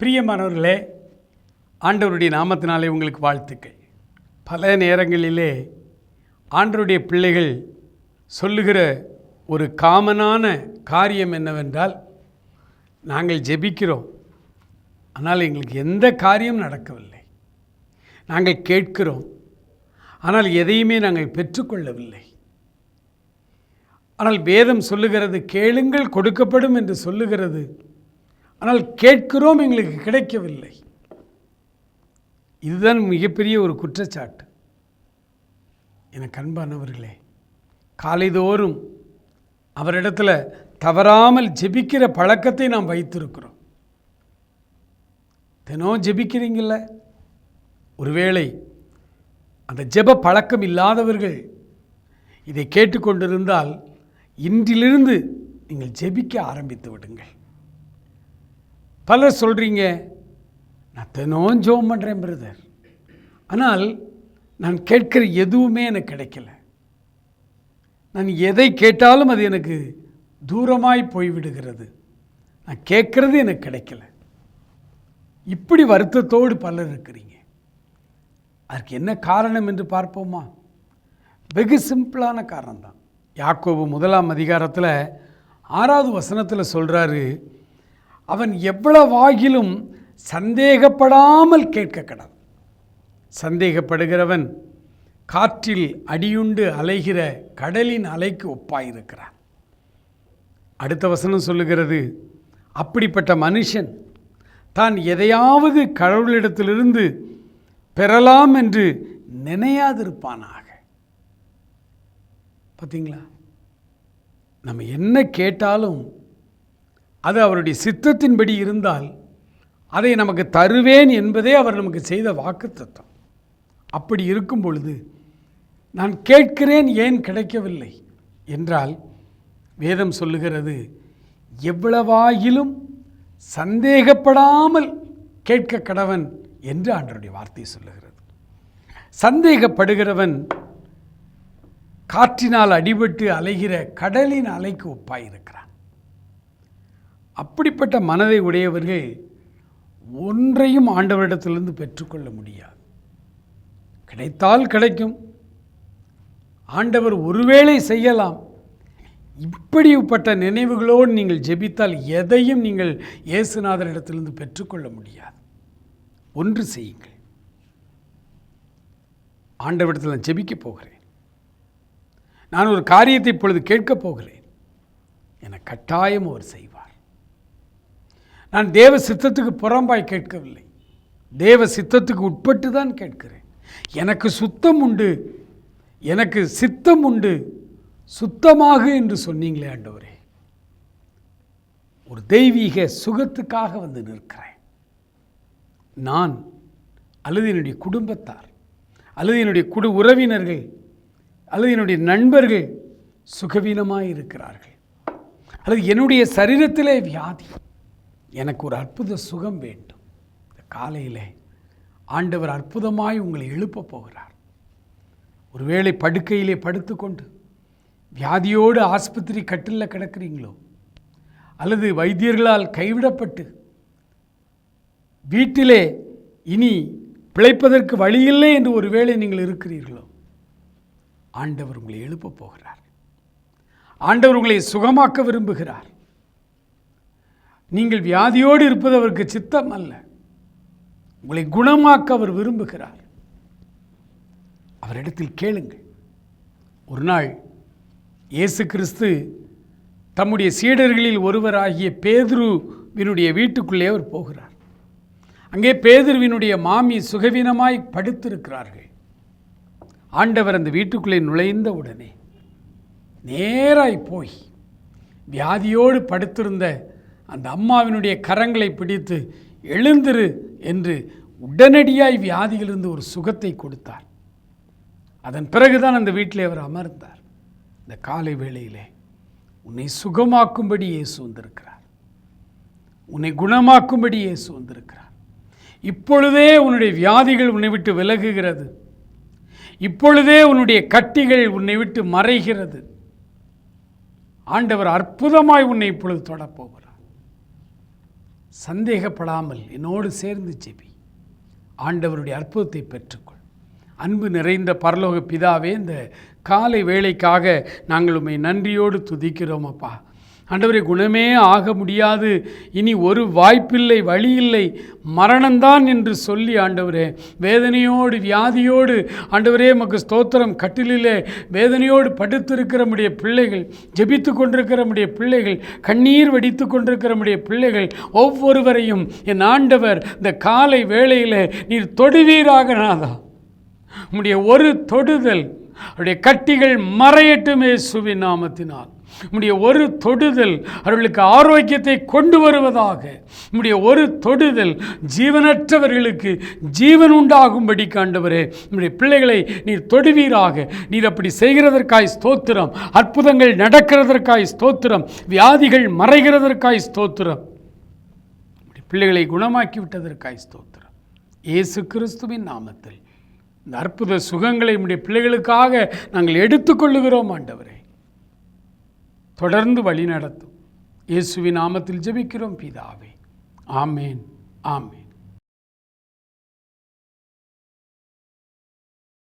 பிரியமானவர்களே ஆண்டவருடைய நாமத்தினாலே உங்களுக்கு வாழ்த்துக்கள். பல நேரங்களிலே ஆண்டருடைய பிள்ளைகள் சொல்லுகிற ஒரு காமனான காரியம் என்னவென்றால் நாங்கள் ஜெபிக்கிறோம் ஆனால் எங்களுக்கு எந்த காரியம் நடக்கவில்லை. நாங்கள் கேட்கிறோம் ஆனால் எதையுமே நாங்கள் பெற்றுக்கொள்ளவில்லை. ஆனால் வேதம் சொல்லுகிறது கேளுங்கள் கொடுக்கப்படும் என்று சொல்லுகிறது. ஆனால் கேட்கிறோம் எங்களுக்கு கிடைக்கவில்லை. இதுதான் மிகப்பெரிய ஒரு குற்றச்சாட்டு. எனக்கு அன்பானவர்களே காலைதோறும் அவரிடத்துல தவறாமல் ஜெபிக்கிற பழக்கத்தை நாம் வைத்திருக்கிறோம். தினம் ஜெபிக்கிறீங்கள ஒருவேளை அந்த ஜெப பழக்கம் இல்லாதவர்கள் இதை கேட்டுக்கொண்டிருந்தால் இன்றிலிருந்து நீங்கள் ஜெபிக்க ஆரம்பித்து விடுங்கள். பலர் சொல்கிறீங்க நான் தினம் ஜோம் பண்ணுறேன் பிரதர் ஆனால் நான் கேட்கிற எதுவுமே எனக்கு கிடைக்கல. நான் எதை கேட்டாலும் அது எனக்கு தூரமாய் போய்விடுகிறது. நான் கேட்குறது எனக்கு கிடைக்கல. இப்படி வருத்தத்தோடு பலர் இருக்கிறீங்க. அதற்கு என்ன காரணம் என்று பார்ப்போமா? வெகு சிம்பிளான காரணம்தான். யாக்கோபு முதலாம் அதிகாரத்தில் ஆறாவது வசனத்தில் சொல்கிறாரு அவன் எவ்வளவாகிலும் சந்தேகப்படாமல் கேட்க கடவுள் சந்தேகப்படுகிறவன் காற்றில் அடியுண்டு அலைகிற கடலின் அலைக்கு ஒப்பாயிருக்கிறான். அடுத்த வசனம் சொல்லுகிறது அப்படிப்பட்ட மனுஷன் தான் எதையாவது கடவுளிடத்திலிருந்து பெறலாம் என்று நினையாதிருப்பானாக. பார்த்தீங்களா நம்ம என்ன கேட்டாலும் அது அவருடைய சித்தத்தின்படி இருந்தால் அதை நமக்கு தருவேன் என்பதே அவர் நமக்கு செய்த வாக்குத்தத்தம். அப்படி இருக்கும் பொழுது நான் கேட்கிறேன் ஏன் கிடைக்கவில்லை? என்றால் வேதம் சொல்லுகிறது எவ்வளவாயிலும் சந்தேகப்படாமல் கேட்க கடவன் என்று ஆண்டருடைய வார்த்தை சொல்லுகிறது. சந்தேகப்படுகிறவன் காற்றினால் அடிபட்டு அலைகிற கடலின் அலைக்கு ஒப்பாயிருக்கிறான். அப்படிப்பட்ட மனதை உடையவர்கள் ஒன்றையும் ஆண்டவரிடத்திலிருந்து பெற்றுக்கொள்ள முடியாது. கிடைத்தால் கிடைக்கும். ஆண்டவர் ஒருவேளை செய்யலாம். இப்படிப்பட்ட நினைவுகளோடு நீங்கள் ஜெபித்தால் எதையும் நீங்கள் இயேசுநாதரிடத்திலிருந்து பெற்றுக்கொள்ள முடியாது. ஒன்று செய்யுங்கள். ஆண்டவரிடத்தில் நான் ஜெபிக்கப் போகிறேன். நான் ஒரு காரியத்தை இப்பொழுது கேட்கப் போகிறேன். என கட்டாயம் அவர் செய்வார். நான் தேவ சித்தத்துக்கு புறம்பாய் கேட்கவில்லை. தேவ சித்தத்துக்கு உட்பட்டு தான் கேட்கிறேன். எனக்கு சுத்தம் உண்டு. எனக்கு சித்தம் உண்டு. சுத்தமாக என்று சொன்னீங்களே ஆண்டவரே. ஒரு தெய்வீக சுகத்துக்காக வந்து நிற்கிறேன். நான் அல்லது என்னுடைய குடும்பத்தார் அல்லது என்னுடைய குடு உறவினர்கள் அல்லது என்னுடைய நண்பர்கள் சுகவீனமாக இருக்கிறார்கள். அல்லது என்னுடைய சரீரத்திலே வியாதி. எனக்கு ஒரு அற்புத சுகம் வேண்டும். இந்த காலையிலே ஆண்டவர் அற்புதமாய் உங்களை எழுப்பப் போகிறார். ஒருவேளை படுக்கையிலே படுத்துக்கொண்டு வியாதியோடு ஆஸ்பத்திரி கட்டிலில் கிடக்கிறீங்களோ அல்லது வைத்தியர்களால் கைவிடப்பட்டு வீட்டிலே இனி பிழைப்பதற்கு வழியில்லை என்று ஒருவேளை நீங்கள் இருக்கிறீர்களோ ஆண்டவர் உங்களை எழுப்பப் போகிறார். ஆண்டவர் உங்களை சுகமாக்க விரும்புகிறார். நீங்கள் வியாதியோடு இருப்பது அவருக்கு சித்தம் அல்ல. உங்களை குணமாக்க அவர் விரும்புகிறார். அவரிடத்தில் கேளுங்கள். ஒரு நாள் இயேசு கிறிஸ்து தம்முடைய சீடர்களில் ஒருவராகிய பேதுருவினுடைய வீட்டுக்குள்ளே அவர் போகிறார். அங்கே பேதுருவினுடைய மாமி சுகவீனமாய் படுத்திருக்கிறார்கள். ஆண்டவர் அந்த வீட்டுக்குள்ளே நுழைந்த உடனே நேராய் போய் வியாதியோடு படுத்திருந்த அந்த அம்மாவினுடைய கரங்களை பிடித்து எழுந்திரு என்று உடனடியாய் வியாதியிலிருந்து ஒரு சுகத்தை கொடுத்தார். அதன் பிறகுதான் அந்த வீட்டிலே அவர் அமர்ந்தார். இந்த காலை வேளையிலே உன்னை சுகமாக்கும்படி இயேசு வந்திருக்கிறார். உன்னை குணமாக்கும்படி இயேசு வந்திருக்கிறார். இப்பொழுதே உன்னுடைய வியாதிகள் உன்னை விட்டு விலகுகிறது. இப்பொழுதே உன்னுடைய கட்டிகள் உன்னை விட்டு மறைகிறது. ஆண்டவர் அற்புதமாய் உன்னை இப்பொழுது தொடப்போவர். சந்தேகப்படாமல் என்னோடு சேர்ந்து ஜெபி. ஆண்டவருடைய அற்புதத்தை பெற்றுக்கொள். அன்பு நிறைந்த பரலோக பிதாவே இந்த காலை வேலைக்காக நாங்கள் உம்மை நன்றியோடு துதிக்கிறோம் அப்பா. ஆண்டவரே குணமே ஆக முடியாது. இனி ஒரு வாய்ப்பில்லை வழியில்லை. மரணம்தான் என்று சொல்லி ஆண்டவரே வேதனையோடு வியாதியோடு ஆண்டவரே மக்கு ஸ்தோத்திரம் கட்டிலே வேதனையோடு படுத்திருக்கிற நம்முடைய பிள்ளைகள் ஜெபித்து கொண்டிருக்கிற நம்முடைய பிள்ளைகள் கண்ணீர் வடித்து கொண்டிருக்கிற நம்முடைய பிள்ளைகள் ஒவ்வொருவரையும் என் ஆண்டவர் இந்த காலை வேளையில் நீர் தொடுவீராக நாதா. உம்முடைய ஒரு தொடுதல் அவருடைய கட்டிகள் மறையட்டுமே சுவி நாமத்தினால். உம்முடைய ஒரு தொடுதல் அவர்களுக்கு ஆரோக்கியத்தை கொண்டு வருவதாக. உம்முடைய ஒரு தொடுதல் ஜீவனற்றவர்களுக்கு ஜீவன் உண்டாகும்படி காண்டவரே உம்முடைய பிள்ளைகளை நீர் தொடுவீராக. நீர் அப்படி செய்கிறதற்காய் ஸ்தோத்திரம் அற்புதங்கள் நடக்கிறதற்காய் ஸ்தோத்திரம் வியாதிகள் மறைகிறதற்காய் ஸ்தோத்திரம். பிள்ளைகளை குணமாக்கி விட்டதற்காய் ஸ்தோத்திரம். இயேசு கிறிஸ்துவின் நாமத்தில் இந்த அற்புத சுகங்களை நம்முடைய பிள்ளைகளுக்காக நாங்கள் எடுத்துக்கொள்ளுகிறோம் ஆண்டவரே. தொடர்ந்து வழி நடத்தும். இயேசுவின் நாமத்தில் ஜெபிக்கிறோம் பிதாவே. ஆமேன் ஆமேன்.